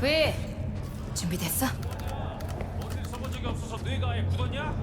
왜? 준비됐어? 어딜 써본 적이 없어서 뇌가 아예 굳었냐?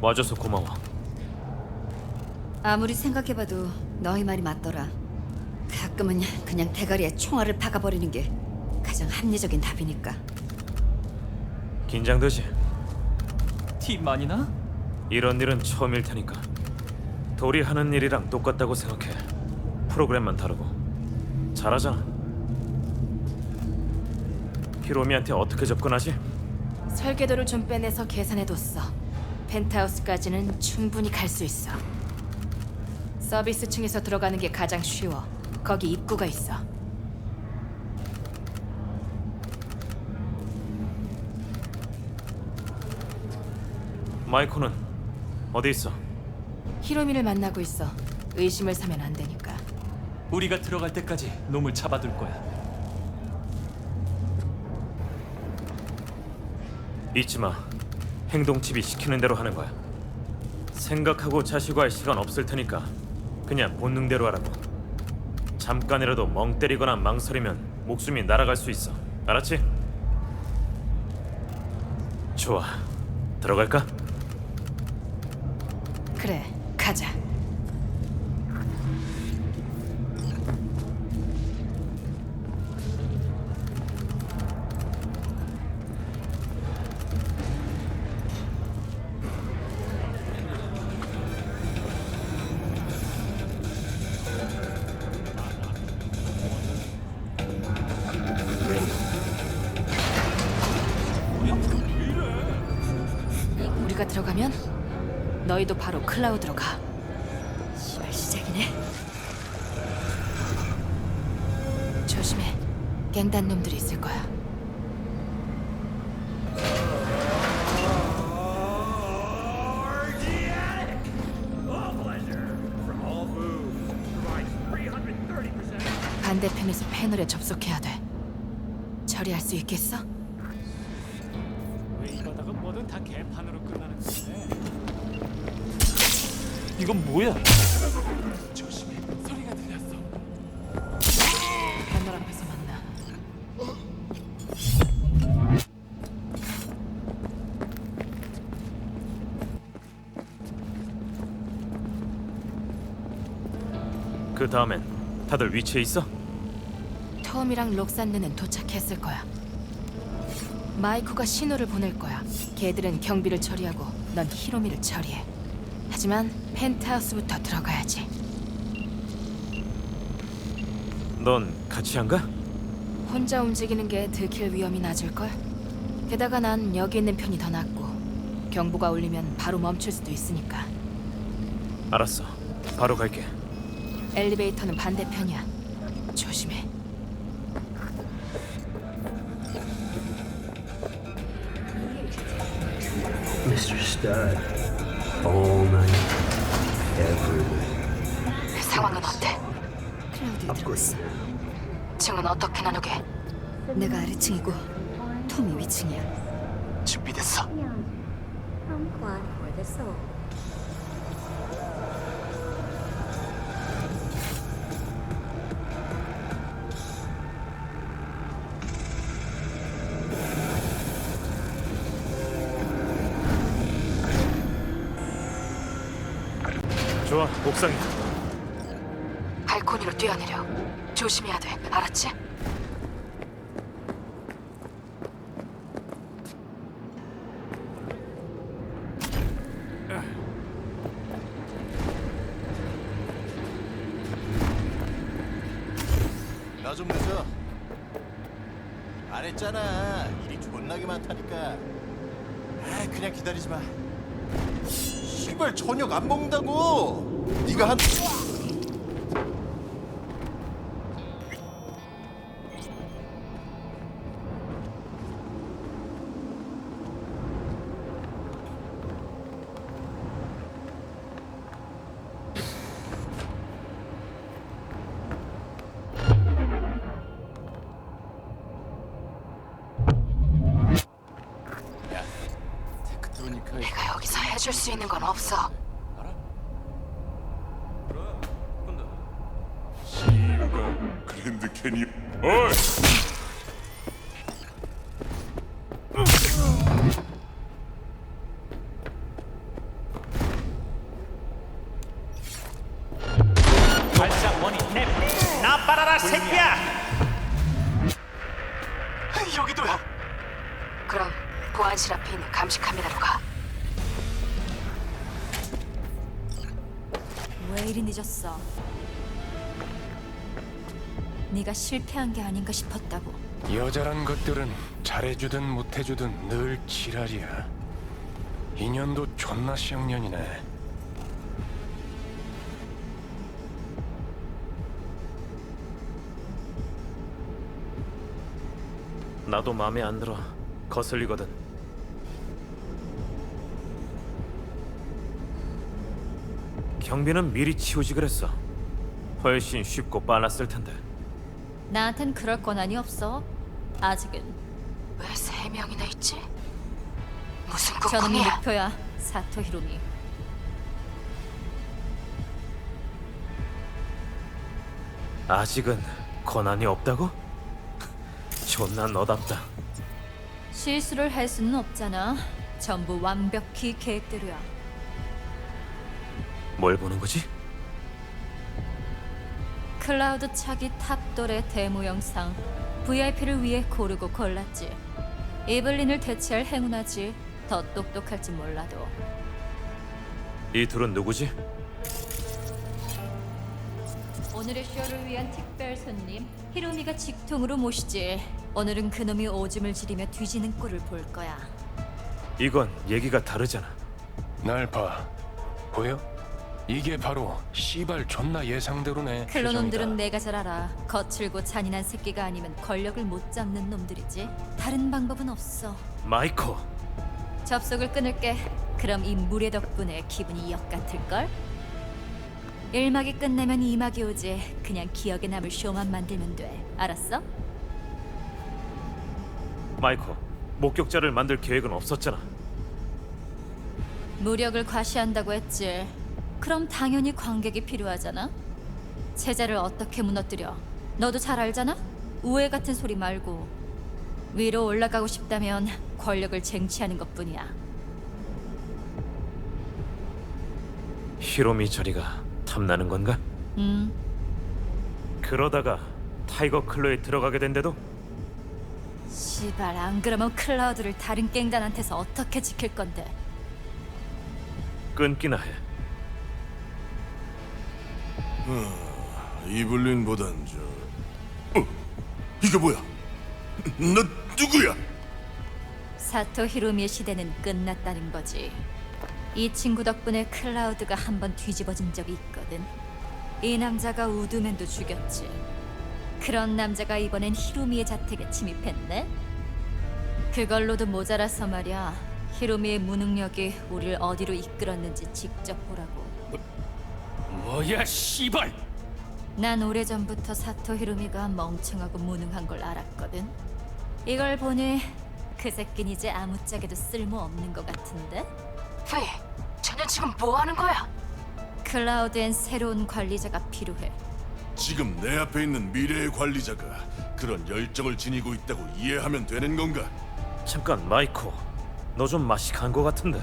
와줘서 고마워. 아무리 생각해봐도 너희 말이 맞더라. 가끔은 그냥 대가리에 총알을 박아버리는 게 가장 합리적인 답이니까. 긴장되지? 티 많이 나? 이런 일은 처음일 테니까. 돌이 하는 일이랑 똑같다고 생각해. 프로그램만 다르고. 잘하잖아. 히로미한테 어떻게 접근하지? 설계도를 좀 빼내서 계산해뒀어. 펜트하우스까지는 충분히 갈 수 있어. 서비스 층에서 들어가는 게 가장 쉬워. 거기 입구가 있어. 마이코는 어디 있어? 히로미를 만나고 있어. 의심을 사면 안 되니까. 우리가 들어갈 때까지 놈을 잡아둘 거야. 잊지 마. 행동칩이 시키는 대로 하는 거야. 생각하고 자시고 할 시간 없을 테니까 그냥 본능대로 하라고. 잠깐이라도 멍 때리거나 망설이면 목숨이 날아갈 수 있어. 알았지? 좋아. 들어갈까? 그래, 들어가면 너희도 바로 클라우드로 가. 시발 시작이네. 조심해. 갱단 놈들이 있을 거야. 반대편에서 패널에 접속해야 돼. 처리할 수 있겠어? 뭐든 다 개판으로 끝나는 건데? 이건 뭐야? 조심해. 소리가 들렸어. 패널 앞에서 만나. 그 다음엔 다들 위치에 있어? 톰이랑 록산느는 도착했을 거야. 마이크가 신호를 보낼 거야. 걔들은 경비를 처리하고 넌 히로미를 처리해. 하지만 펜트하우스부터 들어가야지. 넌 같이 안 가? 혼자 움직이는 게 들킬 위험이 낮을 걸. 게다가 난 여기 있는 편이 더 낫고 경보가 울리면 바로 멈출 수도 있으니까. 알았어. 바로 갈게. 엘리베이터는 반대편이야. 조심해. Stud, all night, every night. 상황은 어때? 클라우드에 들어갔어. 층은 어떻게 나누게? 내가 아래층이고 톰이 위층이야. 준비됐어. Không khoan for the soul. 좋아, 옥상이야. 발코니로 뛰어내려. 조심해야 돼. 알았지? 나 좀 늦어. 안 했잖아. 일이 존나게 많다니까. 아, 그냥 기다리지 마. 시발 저녁 안 먹는다고. 네가 한 수 있는 건 없어. 그랜드 캐니언 발 늦었어? 네가 실패한 게 아닌가 싶었다고. 여자란 것들은 잘해주든 못해주든 늘 지랄이야. 인연도 존나 쌍년이네. 나도 마음에 안 들어. 거슬리거든. 경비는 미리 치우지 그랬어. 훨씬 쉽고 빨랐을 텐데. 나한텐 그럴 권한이 없어. 아직은. 왜 세 명이나 있지? 무슨 저놈이 꿈이야? 목표야. 사토 히로미. 아직은 권한이 없다고? 존나 너답다. 실수를 할 수는 없잖아. 전부 완벽히 계획대로야. 뭘 보는 거지? 클라우드 차기 탑돌의 데모 영상. VIP를 위해 고르고 골랐지. 이블린을 대체할 행운하지. 더 똑똑할지 몰라도. 이 둘은 누구지? 오늘의 쇼를 위한 특별 손님 히로미가 직통으로 모시지. 오늘은 그놈이 오줌을 지리며 뒤지는 꼴을 볼 거야. 이건 얘기가 다르잖아. 날 봐. 보여? 이게 바로 씨발 존나 예상대로네. 클로놈들은 표정이다. 내가 잘 알아. 거칠고 잔인한 새끼가 아니면 권력을 못 잡는 놈들이지. 다른 방법은 없어. 마이코. 접속을 끊을게. 그럼 이 무례 덕분에 기분이 역 같을걸? 1막이 끝나면 2막이 오지. 그냥 기억에 남을 쇼만 만들면 돼. 알았어? 마이코. 목격자를 만들 계획은 없었잖아. 무력을 과시한다고 했지. 그럼 당연히 관객이 필요하잖아. 체자를 어떻게 무너뜨려? 너도 잘 알잖아. 우애 같은 소리 말고 위로 올라가고 싶다면 권력을 쟁취하는 것뿐이야. 히로미 저리가 탐나는 건가? 음, 그러다가 타이거 클로에 들어가게 된데도 시발 안 그러면 클라우드를 다른 깽단한테서 어떻게 지킬 건데? 끊기나 해. 이블린보단 저. 어, 이게 뭐야? 너 누구야? 사토 히로미의 시대는 끝났다는 거지. 이 친구 덕분에 클라우드가 한 번 뒤집어진 적이 있거든. 이 남자가 우드맨도 죽였지. 그런 남자가 이번엔 히로미의 자택에 침입했네. 그걸로도 모자라서 말이야. 히로미의 무능력이 우리를 어디로 이끌었는지 직접 보라고. 뭐야 씨발. 난 오래전부터 사토 히로미가 멍청하고 무능한 걸 알았거든. 이걸 보니 그 새끼는 이제 아무짝에도 쓸모없는 것 같은데? 페이, 쟤는 지금 뭐 하는 거야? 클라우드엔 새로운 관리자가 필요해. 지금 내 앞에 있는 미래의 관리자가 그런 열정을 지니고 있다고 이해하면 되는 건가? 잠깐 마이코. 너 좀 맛이 간거 같은데.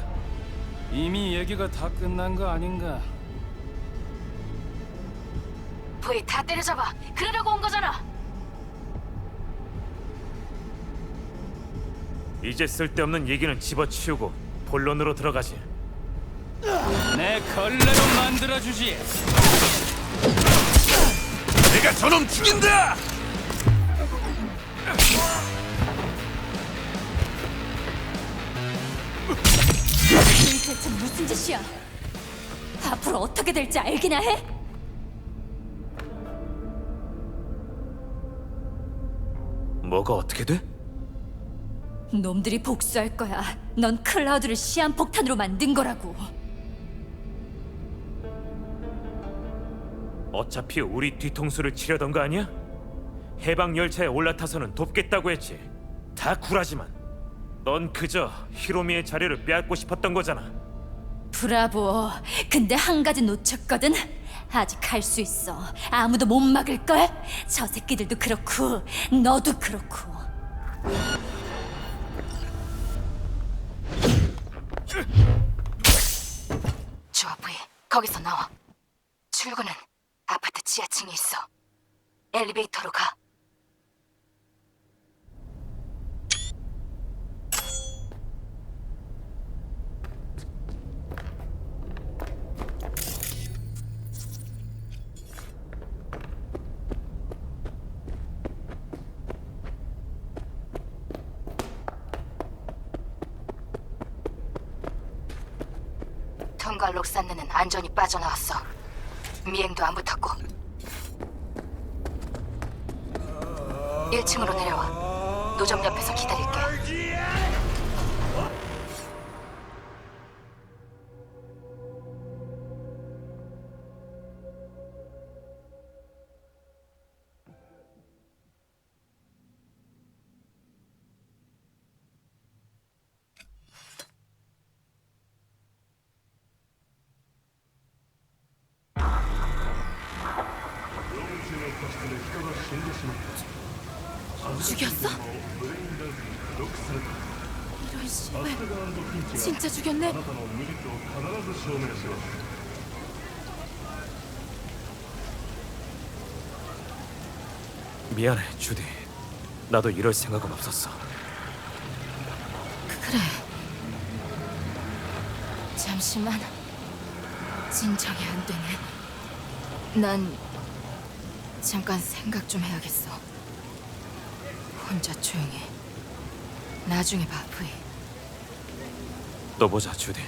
이미 얘기가 다 끝난 거 아닌가? 페이 다 때려잡아. 그러려고 온 거잖아. 이제 쓸데없는 얘기는 집어치우고 본론으로 들어가지. 내 걸레로 만들어 주지. 내가 저놈 죽인다! 이 대체 무슨 짓이야? 앞으로 어떻게 될지 알기나 해? 뭐가 어떻게 돼? 놈들이 복수할 거야. 넌 클라우드를 시한폭탄으로 만든 거라고. 어차피 우리 뒤통수를 치려던 거 아니야? 해방 열차에 올라타서는 돕겠다고 했지. 다 굴하지만 넌 그저 히로미의 자리를 빼앗고 싶었던 거잖아. 브라보. 근데 한 가지 놓쳤거든. 아직 할 수 있어. 아무도 못 막을 걸. 저 새끼들도 그렇고 너도 그렇고. 조아부이 거기서 나와. 출구는 아파트 지하층에 있어. 엘리베이터로 가. 통과 록산느는 안전히 빠져나왔어. 미행도 안 붙었고. 1층으로 내려와. 노점 옆에서 기다릴게. 죽였어? 이런 씨발 진짜 죽였네? 미안해, 주디. 나도 이럴 생각은 없었어. 그래 잠시만 진정이 안 되네 난 잠깐 생각 좀 해야겠어 혼자 조용히 나중에 봐 부이 또 보자, 주디.